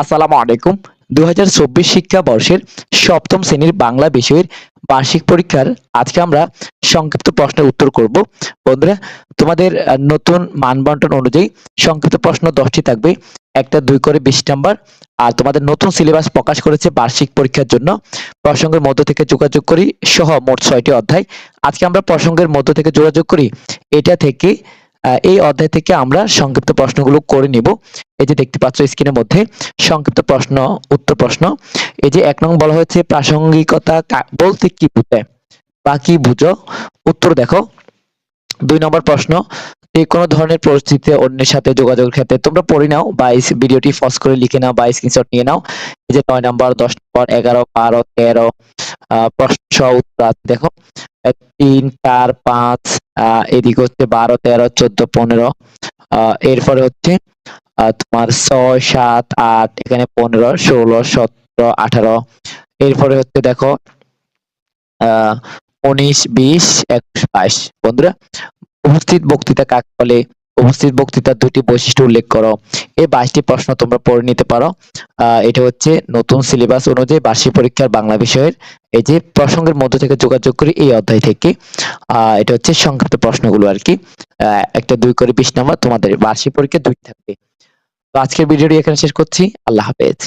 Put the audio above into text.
আসসালামু আলাইকুম। দু হাজার চব্বিশ শিক্ষাবর্ষের সপ্তম শ্রেণির বাংলা বিষয়ের বার্ষিক পরীক্ষার আজকে আমরা সংক্ষিপ্ত প্রশ্নের উত্তর করব। বন্ধুরা, তোমাদের নতুন মান বন্টন অনুযায়ী সংক্ষিপ্ত প্রশ্ন দশটি থাকবে। একটা দুই করে বিশ নাম্বার। আর তোমাদের নতুন সিলেবাস প্রকাশ করেছে বার্ষিক পরীক্ষার জন্য। প্রসঙ্গের মধ্য থেকে যোগাযোগ করি, সহ মোট ছয়টি অধ্যায়। আজকে আমরা প্রসঙ্গের মধ্য থেকে যোগাযোগ করি। এটা থেকে এই অধ্যায় থেকে আমরা সংক্ষিপ্ত প্রশ্নগুলো করে নিব। এই যে দেখতে পাচ্ছ স্ক্রিনের মধ্যে, সংক্ষিপ্ত প্রশ্ন, উত্তর প্রশ্ন। এই যে এক নং বলা হয়েছে, প্রাসঙ্গিকতা বলতে কি বুঝায়? বা কি বুঝো? উত্তর দেখো। দুই নম্বর প্রশ্ন, যে কোনো ধরনের পরিস্থিতিতে অন্যের সাথে যোগাযোগের ক্ষেত্রে তোমরা পড়ে নাও বা ভিডিওটি ফস করে লিখে নাও বা স্ক্রিনশট নিয়ে নাও। এই যে নয় নম্বর, দশ নম্বর, এগারো, বারো, তেরো প্রশ্ন উত্তর দেখো। তিন, চার, পাঁচ এদিকে হচ্ছে বারো, তেরো, চোদ্দ, পনেরো। এরপরে হচ্ছে তোমার ছয়, সাত, আট, এখানে পনেরো, ষোলো, সতেরো, আঠারো। এরপরে হচ্ছে দেখো, আহ, উনিশ, বিশ, একুশ, বাইশ। বন্ধুরা, উপস্থিত বক্তৃতা কাক বলে? উপস্থিত বক্তৃতার দুটি বৈশিষ্ট্য উল্লেখ করো। এই বাইশটি প্রশ্ন তোমরা পড়ে নিতে পারো। এটা হচ্ছে নতুন সিলেবাস অনুযায়ী বার্ষিক পরীক্ষার বাংলা বিষয়ের এই যে প্রসঙ্গের মধ্য থেকে যোগাযোগ করি এই অধ্যায় থেকে। এটা হচ্ছে সংক্ষিপ্ত প্রশ্নগুলো আর কি। একটা দুই করে বিশ নম্বর তোমাদের বার্ষিক পরীক্ষা দুই থাকবে। তো আজকের ভিডিওটি এখানে শেষ করছি। আল্লাহ হাফেজ।